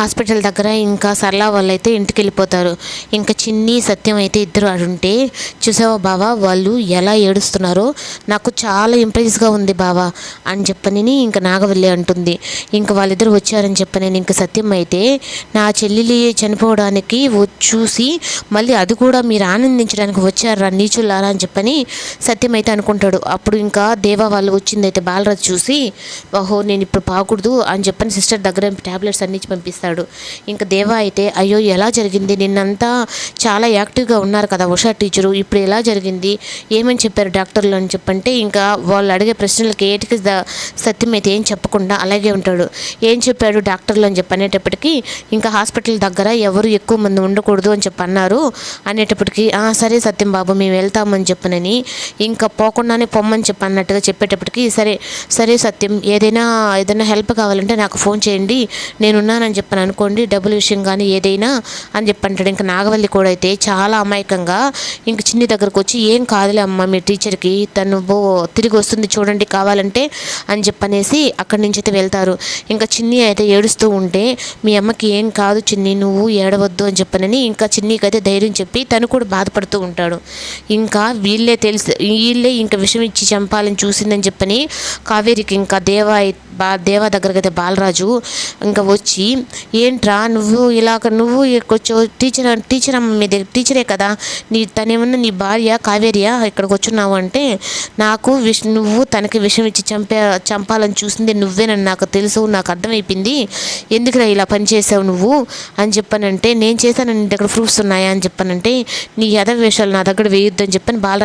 Hospital దగ్గర ఇంకా సరళ వాళ్ళు అయితే ఇంటికి వెళ్ళిపోతారు ఇంకా చిన్ని సత్యం అయితే ఇద్దరు అడుంటే చూసావా బావా వాళ్ళు ఎలా ఏడుస్తున్నారో? నాకు చాలా ఇంప్రెస్గా ఉంది బావా అని చెప్పని ఇంకా నాగవల్లి అంటుంది. ఇంకా వాళ్ళిద్దరు వచ్చారని చెప్పని ఇంకా సత్యం అయితే నా చెల్లెలి చనిపోవడానికి చూసి మళ్ళీ అది కూడా మీరు ఆనందించడానికి వచ్చారా నీచులారా అని చెప్పని సత్యం అయితే అనుకుంటాడు. అప్పుడు ఇంకా దేవా వాళ్ళు వచ్చిందైతే బాలరాజు చూసి ఓహో నేను ఇప్పుడు పాకూడదు అని చెప్పని సిస్టర్ దగ్గర టాబ్లెట్స్ అన్ని ఇచ్చి పంపిస్తాడు ఇంకా దేవా అయితే అయ్యో ఎలా జరిగింది? నిన్నంతా చాలా యాక్టివ్గా ఉన్నారు కదా ఉషా టీచరు. ఇప్పుడు ఎలా జరిగింది? ఏమని చెప్పారు డాక్టర్లు అని చెప్పంటే ఇంకా వాళ్ళు అడిగే ప్రశ్నలకి ఏటికి సత్యం అయితే ఏం చెప్పకుండా అలాగే ఉంటాడు. ఏం చెప్పాడు డాక్టర్లు అని చెప్పి అనేటప్పటికీ ఇంకా హాస్పిటల్ దగ్గర ఎవరు ఎక్కువ మంది ఉండకూడదు అని చెప్పి అన్నారు. అనేటప్పటికీ సరే సత్యం బాబు మేము వెళ్తామని చెప్పనని ఇంకా పోకుండానే పొమ్మని చెప్పి అన్నట్టుగా చెప్పేటప్పటికి సరే సరే సత్యం ఏదైనా ఏదైనా హెల్ప్ కావాలంటే నాకు ఫోన్ చేయండి. నేనున్నానని చెప్పని అనుకోండి డబ్బుల విషయం కానీ ఏదైనా అని చెప్పి అంటాడు ఇంకా నాగవల్లి కూడా అయితే చాలా అమాయకంగా ఇంక చిన్ని దగ్గరకు వచ్చి ఏం కాదులే అమ్మ మీ టీచర్కి తను తిరిగి వస్తుంది చూడండి కావాలంటే అని చెప్పనేసి అక్కడి నుంచి అయితే వెళ్తారు. ఇంకా చిన్ని అయితే ఏడుస్తూ ఉంటే మీ అమ్మకి ఏం కాదు చిన్ని నువ్వు ఏడవద్దు అని చెప్పనని ఇంకా చిన్నికి అయితే ధైర్యం చెప్పి తను కూడా బాధపడుతూ ఉంటాడు. ఇంకా వీళ్ళే తెలిసి వీళ్ళే ఇంకా విషం ఇచ్చి చంపాలని చూసిందని చెప్పని కావేరికి ఇంకా దేవా బా దేవా దగ్గరికి అయితే బాలరాజు ఇంకా వచ్చి ఏంట్రా నువ్వు ఇలాగ నువ్వు కొంచెం టీచర్ టీచర్ అమ్మ మీ దగ్గర టీచరే కదా నీ తనేమన్నా నీ భార్య కావేరియా ఇక్కడికి వచ్చున్నావు అంటే నాకు విష్ నువ్వు తనకి విషం ఇచ్చి చంపే చంపాలని చూసింది నువ్వేనని నాకు తెలుసు నాకు అర్థమైపోయింది. ఎందుకురా ఇలా పని చేసావు నువ్వు? అని చెప్పానంటే నేను చేశాను నీ దగ్గర ప్రూఫ్స్ ఉన్నాయా? అని చెప్పానంటే నీ ఎద వేషాలు నా దగ్గర వేయొద్దని చెప్పని బాలరాజు